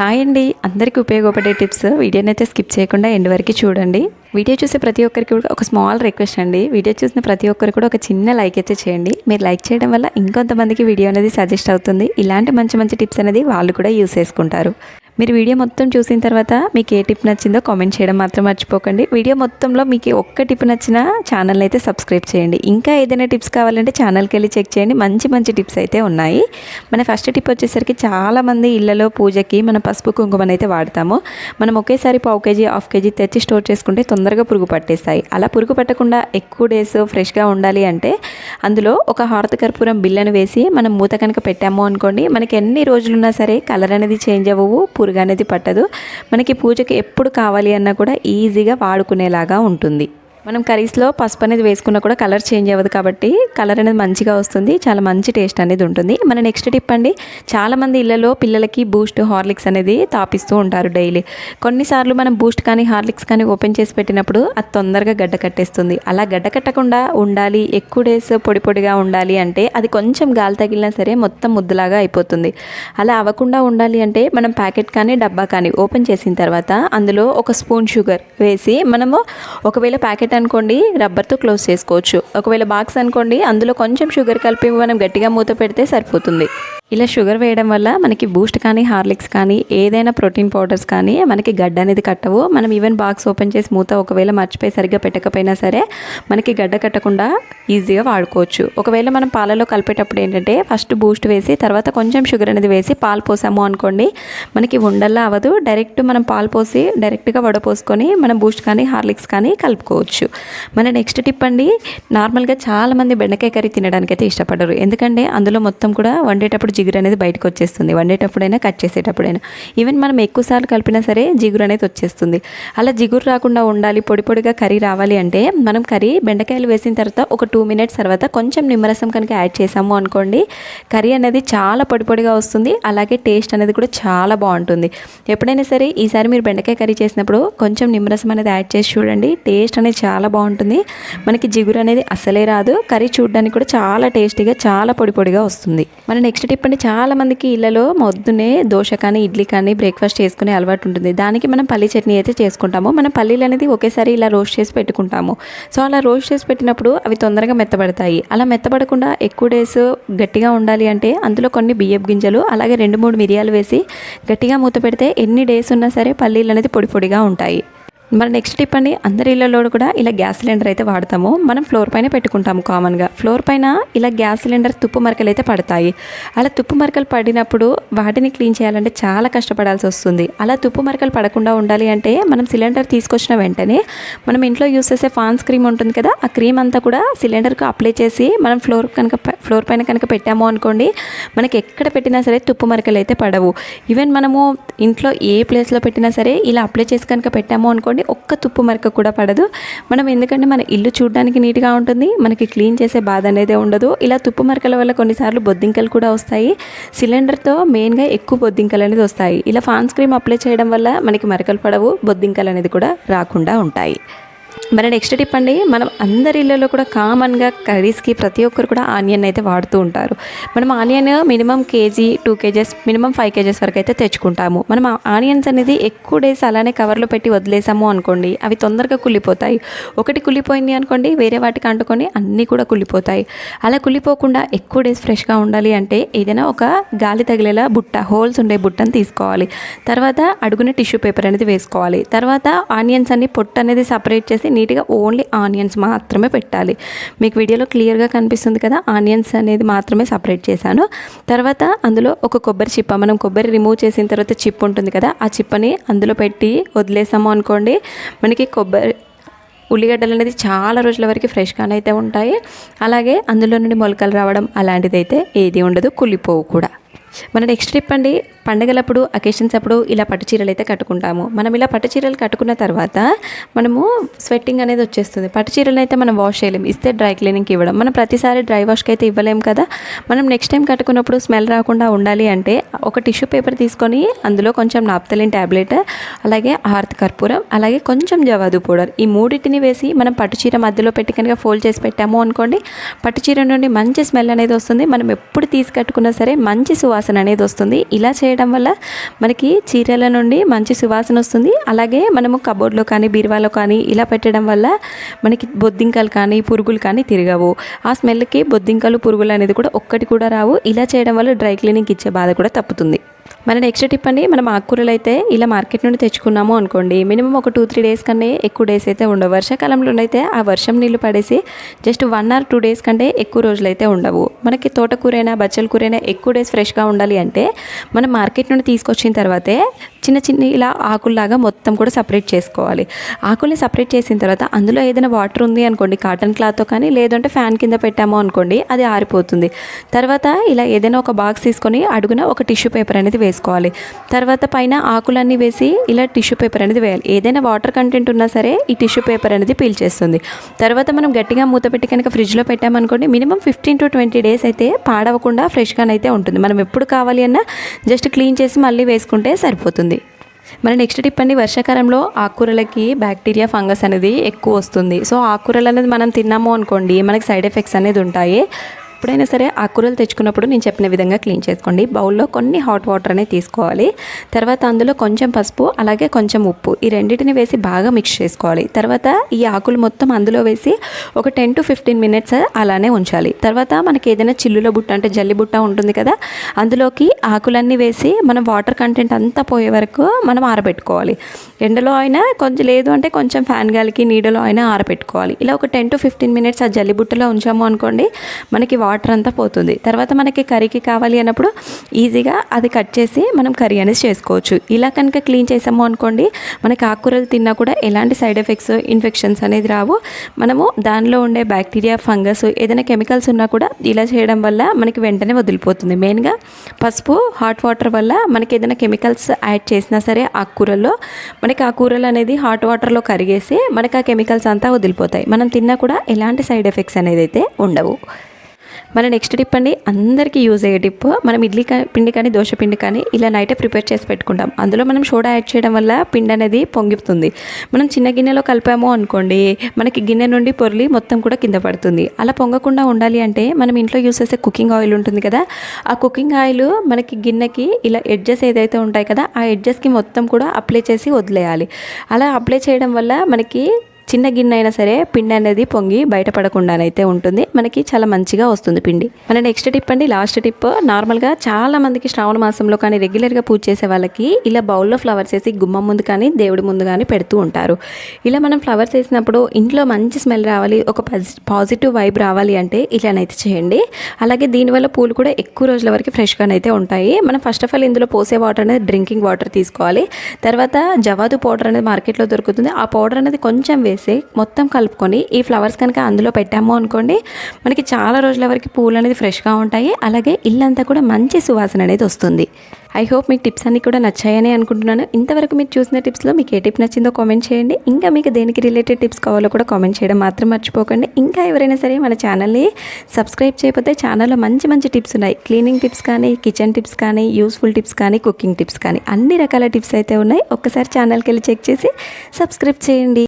Hi అండి. అందరికీ ఉపయోగపడే టిప్స్ వీడియోని అయితే స్కిప్ చేయకుండా ఎండ్ వరకు చూడండి. వీడియో చూసే ప్రతి ఒక్కరికి కూడా ఒక స్మాల్ రిక్వెస్ట్ అండి. వీడియో చూసిన ప్రతి ఒక్కరు కూడా ఒక చిన్న లైక్ అయితే చేయండి. మీరు లైక్ చేయడం వల్ల ఇంకొంతమందికి వీడియో అనేది సజెస్ట్ అవుతుంది. ఇలాంటి మంచి మంచి టిప్స్ అనేది వాళ్ళు కూడా యూస్ చేసుకుంటారు. మీరు వీడియో మొత్తం చూసిన తర్వాత మీకు ఏ టిప్ నచ్చిందో కామెంట్ చేయడం మాత్రం మర్చిపోకండి. వీడియో మొత్తంలో మీకు ఒక్క టిప్ నచ్చిన ఛానల్ అయితే సబ్స్క్రైబ్ చేయండి. ఇంకా ఏదైనా టిప్స్ కావాలంటే ఛానల్కి వెళ్ళి చెక్ చేయండి. మంచి మంచి టిప్స్ అయితే ఉన్నాయి. మన ఫస్ట్ టిప్ వచ్చేసరికి చాలామంది ఇళ్ళలో పూజకి మన పసుపు కుంకుమని అయితే వాడతాము. మనం ఒకేసారి పావు కేజీ హాఫ్ కేజీ తెచ్చి స్టోర్ చేసుకుంటే తొందరగా పురుగు పట్టేస్తాయి. అలా పురుగు పట్టకుండా ఎక్కువ డేస్ ఫ్రెష్గా ఉండాలి అంటే అందులో ఒక హారత కర్పూరం బిల్లను వేసి మనం మూత కనుక పెట్టాము అనుకోండి మనకి ఎన్ని రోజులున్నా సరే కలర్ అనేది చేంజ్ అవ్వవు పురుగు అనేది పట్టదు. మనకి పూజకి ఎప్పుడు కావాలి అన్నా కూడా ఈజీగా వాడుకునేలాగా ఉంటుంది. మనం కర్రీస్లో పసుపు అనేది వేసుకున్నా కూడా కలర్ చేంజ్ అవ్వదు కాబట్టి కలర్ అనేది మంచిగా వస్తుంది. చాలా మంచి టేస్ట్ అనేది ఉంటుంది. మన నెక్స్ట్ టిప్ అండి చాలామంది ఇళ్ళలో పిల్లలకి బూస్ట్ హార్లిక్స్ అనేది తాపిస్తూ ఉంటారు డైలీ. కొన్నిసార్లు మనం బూస్ట్ కానీ హార్లిక్స్ కానీ ఓపెన్ చేసి పెట్టినప్పుడు అది తొందరగా గడ్డ కట్టేస్తుంది. అలా గడ్డ కట్టకుండా ఉండాలి ఎక్కువ డేస్ పొడి పొడిగా ఉండాలి అంటే అది కొంచెం గాలి తగిలినా సరే మొత్తం ముద్దలాగా అయిపోతుంది. అలా అవ్వకుండా ఉండాలి అంటే మనం ప్యాకెట్ కానీ డబ్బా కానీ ఓపెన్ చేసిన తర్వాత అందులో ఒక స్పూన్ షుగర్ వేసి మనము ఒకవేళ ప్యాకెట్ అనుకోండి రబ్బర్తో క్లోజ్ చేసుకోవచ్చు. ఒకవేళ బాక్స్ అనుకోండి అందులో కొంచెం షుగర్ కలిపి మనం గట్టిగా మూత పెడితే సరిపోతుంది. ఇలా షుగర్ వేయడం వల్ల మనకి బూస్ట్ కానీ హార్లిక్స్ కానీ ఏదైనా ప్రోటీన్ పౌడర్స్ కానీ మనకి గడ్డ అనేది కట్టవు. మనం ఈవెన్ బాక్స్ ఓపెన్ చేసి మూత ఒకవేళ మర్చిపోయి సరిగ్గా పెట్టకపోయినా సరే మనకి గడ్డ కట్టకుండా ఈజీగా వాడుకోవచ్చు. ఒకవేళ మనం పాలలో కలిపేటప్పుడు ఏంటంటే ఫస్ట్ బూస్ట్ వేసి తర్వాత కొంచెం షుగర్ అనేది వేసి పాలు పోసాము అనుకోండి మనకి ఉండల్లా అవ్వదు. డైరెక్ట్ మనం పాలు పోసి డైరెక్ట్గా వడపోసుకొని మనం బూస్ట్ కానీ హార్లిక్స్ కానీ కలుపుకోవచ్చు. మన నెక్స్ట్ టిప్ అండి నార్మల్గా చాలామంది బెండకాయ కర్రీ తినడానికి అయితే ఇష్టపడరు. ఎందుకంటే అందులో మొత్తం కూడా వండేటప్పుడు జిగురు అనేది బయటకు వచ్చేస్తుంది. వండేటప్పుడైనా కట్ చేసేటప్పుడైనా. ఈవెన్ మనం ఎక్కువసార్లు కలిపినా సరే జిగురు అనేది వచ్చేస్తుంది. అలా జిగురు రాకుండా ఉండాలి పొడి పొడిగా కర్రీ రావాలి అంటే మనం కర్రీ బెండకాయలు వేసిన తర్వాత ఒక టూ మినిట్స్ తర్వాత కొంచెం నిమ్మరసం కనుక యాడ్ చేసాము అనుకోండి కర్రీ అనేది చాలా పొడి పొడిగా వస్తుంది. అలాగే టేస్ట్ అనేది కూడా చాలా బాగుంటుంది. ఎప్పుడైనా సరే ఈసారి మీరు బెండకాయ కర్రీ చేసినప్పుడు కొంచెం నిమ్మరసం అనేది యాడ్ చేసి చూడండి. టేస్ట్ అనేది చాలా బాగుంటుంది. మనకి జిగురు అనేది అసలే రాదు. కర్రీ చూడడానికి కూడా చాలా టేస్టీగా చాలా పొడి పొడిగా వస్తుంది. మన నెక్స్ట్ టిప్ అంటే చాలామందికి ఇళ్ళలో మొద్దునే దోశ కానీ ఇడ్లీ కానీ బ్రేక్ఫాస్ట్ చేసుకునే అలవాటు ఉంటుంది. దానికి మనం పల్లి చట్నీ అయితే చేసుకుంటాము. మనం పల్లీలు అనేది ఒకేసారి ఇలా రోస్ట్ చేసి పెట్టుకుంటాము. సో అలా రోస్ట్ చేసి పెట్టినప్పుడు అవి తొందరగా మెత్తబడతాయి. అలా మెత్తబడకుండా ఎక్కువ డేస్ గట్టిగా ఉండాలి అంటే అందులో కొన్ని బియ్యపు గింజలు అలాగే రెండు మూడు మిరియాలు వేసి గట్టిగా మూత పెడితే ఎన్ని డేస్ ఉన్నా సరే పల్లీలు అనేది పొడి పొడిగా ఉంటాయి. మన నెక్స్ట్ టిప్ అండి అందరి ఇళ్ళలో కూడా ఇలా గ్యాస్ సిలిండర్ అయితే వాడతాము. మనం ఫ్లోర్ పైన పెట్టుకుంటాము కామన్గా. ఫ్లోర్ పైన ఇలా గ్యాస్ సిలిండర్ తుప్పు మరకలు అయితే పడతాయి. అలా తుప్పు మరకలు పడినప్పుడు వాటిని క్లీన్ చేయాలంటే చాలా కష్టపడాల్సి వస్తుంది. అలా తుప్పు మరకలు పడకుండా ఉండాలి అంటే మనం సిలిండర్ తీసుకొచ్చిన వెంటనే మనం ఇంట్లో యూస్ చేసే ఫాన్స్ క్రీమ్ ఉంటుంది కదా ఆ క్రీమ్ అంతా కూడా సిలిండర్కు అప్లై చేసి మనం ఫ్లోర్ కనుక ఫ్లోర్ పైన కనుక పెట్టాము అనుకోండి మనకి ఎక్కడ పెట్టినా సరే తుప్పు మరకలు అయితే పడవు. ఈవెన్ మనము ఇంట్లో ఏ ప్లేస్లో పెట్టినా సరే ఇలా అప్లై చేసి కనుక పెట్టాము అనుకోండి ఒక్క తుప్పు మరక కూడా పడదు. మనం ఎందుకంటే మన ఇల్లు చూడడానికి నీట్గా ఉంటుంది. మనకి క్లీన్ చేసే బాధ అనేది ఉండదు. ఇలా తుప్పు మరకల వల్ల కొన్నిసార్లు బొద్దింకలు కూడా వస్తాయి. సిలిండర్తో మెయిన్గా ఎక్కువ బొద్దింకలు అనేది వస్తాయి. ఇలా ఫాన్స్ క్రీమ్ అప్లై చేయడం వల్ల మనకి మరకలు పడవు. బొద్దింకలు అనేది కూడా రాకుండా ఉంటాయి. మరి నెక్స్ట్ టిప్ అండి మనం అందరి ఇళ్ళలో కూడా కామన్గా కర్రీస్కి ప్రతి ఒక్కరు కూడా ఆనియన్ అయితే వాడుతూ ఉంటారు. మనం onion minimum kg two kgs minimum five kgs వరకు అయితే తెచ్చుకుంటాము. మనం ఆనియన్స్ అనేది ఎక్కువ డేస్ అలానే కవర్లో పెట్టి వదిలేసాము అనుకోండి అవి తొందరగా కుళ్ళిపోతాయి. ఒకటి కుళ్ళిపోయింది అనుకోండి వేరే వాటికి అంటుకొని అన్నీ కూడా కుళ్ళిపోతాయి. అలా కుళ్ళిపోకుండా ఎక్కువ డేస్ ఫ్రెష్గా ఉండాలి అంటే ఏదైనా ఒక గాలి తగిలేలా బుట్ట హోల్స్ ఉండే బుట్టను తీసుకోవాలి. తర్వాత అడుగున టిష్యూ పేపర్ అనేది వేసుకోవాలి. తర్వాత ఆనియన్స్ అన్ని పొట్టు అనేది సపరేట్ చేసి నీట్గా ఓన్లీ ఆనియన్స్ మాత్రమే పెట్టాలి. మీకు వీడియోలో క్లియర్గా కనిపిస్తుంది కదా ఆనియన్స్ అనేది మాత్రమే సపరేట్ చేశాను. తర్వాత అందులో ఒక కొబ్బరి చిప్ప మనం కొబ్బరి రిమూవ్ చేసిన తర్వాత చిప్ ఉంటుంది కదా ఆ చిప్పని అందులో పెట్టి వదిలేసాము అనుకోండి మనకి కొబ్బరి ఉల్లిగడ్డలు అనేది చాలా రోజుల వరకు ఫ్రెష్గానే అయితే ఉంటాయి. అలాగే అందులో నుండి మొలకలు రావడం అలాంటిది అయితే ఏది ఉండదు కుళ్ళిపోవు కూడా. మన నెక్స్ట్ ట్రిప్ అండి. పండగలప్పుడు అకేషన్స్ అప్పుడు ఇలా పట్టు చీరలు అయితే కట్టుకుంటాము. మనం ఇలా పట్టు చీరలు కట్టుకున్న తర్వాత మనము స్వెట్టింగ్ అనేది వచ్చేస్తుంది. పట్టు చీరలు అయితే మనం వాష్ చేయలేము ఇస్తే డ్రై క్లీనింగ్కి ఇవ్వడం. మనం ప్రతిసారి డ్రై వాష్కి అయితే ఇవ్వలేము కదా. మనం నెక్స్ట్ టైం కట్టుకున్నప్పుడు స్మెల్ రాకుండా ఉండాలి అంటే ఒక టిష్యూ పేపర్ తీసుకొని అందులో కొంచెం నాప్తలిన్ ట్యాబ్లెట్ అలాగే హార్త్ కర్పూరం అలాగే కొంచెం జవాదు పౌడర్ ఈ మూడింటిని వేసి మనం పట్టు చీర మధ్యలో పెట్టి కనుక ఫోల్డ్ చేసి పెట్టాము అనుకోండి పట్టు చీర నుండి మంచి స్మెల్ అనేది వస్తుంది. మనం ఎప్పుడు తీసుకట్టుకున్నా సరే మంచి సువాసన సువాసన అనేది వస్తుంది. ఇలా చేయడం వల్ల మనకి చీరల నుండి మంచి సువాసన వస్తుంది. అలాగే మనము కబోర్డ్లో కానీ బీరువాలో కానీ ఇలా పెట్టడం వల్ల మనకి బొద్దింకలు కానీ పురుగులు కానీ తిరగవు. ఆ స్మెల్కి బొద్దింకలు పురుగులు అనేది కూడా ఒక్కటి కూడా రావు. ఇలా చేయడం వల్ల డ్రై క్లీనింగ్ ఇచ్చే బాధ కూడా తప్పుతుంది. మన నెక్స్ట్ టిప్ అండి మనం ఆకుకూరలు అయితే ఇలా మార్కెట్ నుండి తెచ్చుకున్నాము అనుకోండి. మినిమం ఒక టూ త్రీ డేస్ కన్నా ఎక్కువ డేస్ అయితే ఉండవు. వర్షాకాలంలో అయితే ఆ వర్షం నీళ్ళు పడేసి just one or two days కంటే ఎక్కువ రోజులు అయితే ఉండవు. మనకి తోటకూరైనా బచ్చల కూరైనా ఎక్కువ డేస్ ఫ్రెష్గా ఉండాలి అంటే మనం మార్కెట్ నుండి తీసుకొచ్చిన తర్వాతే చిన్న చిన్న ఇలా ఆకుల్లాగా మొత్తం కూడా సపరేట్ చేసుకోవాలి. ఆకుల్ని సపరేట్ చేసిన తర్వాత అందులో ఏదైనా వాటర్ ఉంది అనుకోండి కాటన్ క్లాత్తో కానీ లేదంటే ఫ్యాన్ కింద పెట్టాము అనుకోండి అది ఆరిపోతుంది. తర్వాత ఇలా ఏదైనా ఒక బాక్స్ తీసుకొని అడుగున ఒక టిష్యూ పేపర్ అనేది వేసుకోవాలి. తర్వాత పైన ఆకులన్నీ వేసి ఇలా టిష్యూ పేపర్ అనేది వేయాలి. ఏదైనా వాటర్ కంటెంట్ ఉన్నా సరే ఈ టిష్యూ పేపర్ అనేది పీల్చేస్తుంది తర్వాత మనం గట్టిగా మూత పెట్టి కనుక ఫ్రిడ్జ్లో పెట్టామనుకోండి minimum fifteen to twenty days అయితే పాడవకుండా ఫ్రెష్గానైతే ఉంటుంది. మనం ఎప్పుడు కావాలి అన్నా జస్ట్ క్లీన్ చేసి మళ్ళీ వేసుకుంటే సరిపోతుంది. మన నెక్స్ట్ టిప్ అండి వర్షాకాలంలో ఆకుకూరలకి బ్యాక్టీరియా ఫంగస్ అనేది ఎక్కువ వస్తుంది. సో ఆకుకూరలు అనేది మనం తిన్నాము అనుకోండి మనకి సైడ్ ఎఫెక్ట్స్ అనేది ఉంటాయి. ఎప్పుడైనా సరే ఆకుకూరలు తెచ్చుకున్నప్పుడు నేను చెప్పిన విధంగా క్లీన్ చేసుకోండి. బౌల్లో కొన్ని హాట్ వాటర్ అనేది తీసుకోవాలి. తర్వాత అందులో కొంచెం పసుపు అలాగే కొంచెం ఉప్పు ఈ రెండింటిని వేసి బాగా మిక్స్ చేసుకోవాలి. తర్వాత ఈ ఆకులు మొత్తం అందులో వేసి ఒక టెన్ టు ఫిఫ్టీన్ మినిట్స్ అలానే ఉంచాలి. తర్వాత మనకి ఏదైనా చిల్లుల బుట్ట అంటే జల్లి బుట్ట ఉంటుంది కదా అందులోకి ఆకులన్నీ వేసి మనం వాటర్ కంటెంట్ అంతా పోయే వరకు మనం ఆరబెట్టుకోవాలి. ఎండలో అయినా కొంచెం లేదు అంటే కొంచెం ఫ్యాన్ గాలికి నీడలో అయినా ఆరబెట్టుకోవాలి. ఇలా ఒక టెన్ టు ఫిఫ్టీన్ మినిట్స్ ఆ జల్లి బుట్టలో ఉంచాము అనుకోండి మనకి వాటర్ అంతా పోతుంది. తర్వాత మనకి కర్రీకి కావాలి అన్నప్పుడు ఈజీగా అది కట్ చేసి మనం కర్రీ అనేది చేసుకోవచ్చు. ఇలా కనుక క్లీన్ చేసాము అనుకోండి మనకి ఆకుకూరలు తిన్నా కూడా ఎలాంటి సైడ్ ఎఫెక్ట్స్ ఇన్ఫెక్షన్స్ అనేది రావు. మనము దానిలో ఉండే బ్యాక్టీరియా ఫంగస్ ఏదైనా కెమికల్స్ ఉన్నా కూడా ఇలా చేయడం వల్ల మనకి వెంటనే వదిలిపోతుంది. మెయిన్గా పసుపు హాట్ వాటర్ వల్ల మనకి ఏదైనా కెమికల్స్ యాడ్ చేసినా సరే ఆకుకూరల్లో మనకి ఆ కూరలు అనేది హాట్ వాటర్లో కరిగేసి మనకి ఆ కెమికల్స్ అంతా వదిలిపోతాయి. మనం తిన్నా కూడా ఎలాంటి సైడ్ ఎఫెక్ట్స్ అనేది అయితే ఉండవు. మన నెక్స్ట్ టిప్ అండి. అందరికీ యూజ్ అయ్యే టిప్ మనం ఇడ్లీ కా- పిండి కానీ దోశ పిండి కానీ ఇలా నైటే ప్రిపేర్ చేసి పెట్టుకుంటాం. అందులో మనం సోడా యాడ్ చేయడం వల్ల పిండి అనేది పొంగిస్తుంది మనం చిన్న గిన్నెలో కలిపాము అనుకోండి మనకి గిన్నె నుండి పొర్లి మొత్తం కూడా కింద పడుతుంది. అలా పొంగకుండా ఉండాలి అంటే మనం ఇంట్లో యూస్ చేసే కుకింగ్ ఆయిల్ ఉంటుంది కదా ఆ కుకింగ్ ఆయిల్ మనకి గిన్నెకి ఇలా ఎడ్జెస్ ఏదైతే ఉంటాయి కదా ఆ ఎడ్జెస్కి మొత్తం కూడా అప్లై చేసి వదిలేయాలి. అలా అప్లై చేయడం వల్ల మనకి చిన్న గిన్నె అయినా సరే పిండి అనేది పొంగి బయటపడకుండానైతే ఉంటుంది. మనకి చాలా మంచిగా వస్తుంది పిండి. మన నెక్స్ట్ టిప్ అండి లాస్ట్ టిప్ నార్మల్గా చాలా మందికి శ్రావణ మాసంలో కానీ రెగ్యులర్గా పూజ చేసే వాళ్ళకి ఇలా బౌల్లో ఫ్లవర్స్ వేసి గుమ్మం ముందు కానీ దేవుడి ముందు కానీ పెడుతూ ఉంటారు. ఇలా మనం ఫ్లవర్స్ వేసినప్పుడు ఇంట్లో మంచి స్మెల్ రావాలి ఒక పాజిటివ్ వైబ్ రావాలి అంటే ఇలానైతే చేయండి. అలాగే దీనివల్ల పూలు కూడా ఎక్కువ రోజుల వరకు ఫ్రెష్గానైతే ఉంటాయి. మనం ఫస్ట్ ఆఫ్ ఆల్ ఇందులో పోసే వాటర్ అనేది డ్రింకింగ్ వాటర్ తీసుకోవాలి. తర్వాత జవాదు పౌడర్ అనేది మార్కెట్లో దొరుకుతుంది. ఆ పౌడర్ అనేది కొంచెం వేసి మొత్తం కలుపుకొని ఈ ఫ్లవర్స్ కనుక అందులో పెట్టాము అనుకోండి మనకి చాలా రోజుల వరకు పూలు అనేది ఫ్రెష్గా ఉంటాయి. అలాగే ఇల్లంతా కూడా మంచి సువాసన అనేది వస్తుంది. ఐ హోప్ మీకు టిప్స్ అన్నీ కూడా నచ్చాయని అనుకుంటున్నాను. ఇంతవరకు మీరు చూసిన టిప్స్లో మీకు ఏ టిప్ నచ్చిందో కామెంట్ చేయండి. ఇంకా మీకు దేనికి రిలేటెడ్ టిప్స్ కావాలో కూడా కామెంట్ చేయడం మాత్రం మర్చిపోకండి. ఇంకా ఎవరైనా సరే మన ఛానల్ని సబ్స్క్రైబ్ చేయకపోతే ఛానల్లో మంచి మంచి టిప్స్ ఉన్నాయి. క్లీనింగ్ టిప్స్ కానీ కిచెన్ టిప్స్ కానీ యూస్ఫుల్ టిప్స్ కానీ కుకింగ్ టిప్స్ కానీ అన్ని రకాల టిప్స్ అయితే ఉన్నాయి. ఒక్కసారి ఛానల్కి వెళ్ళి చెక్ చేసి సబ్స్క్రైబ్ చేయండి.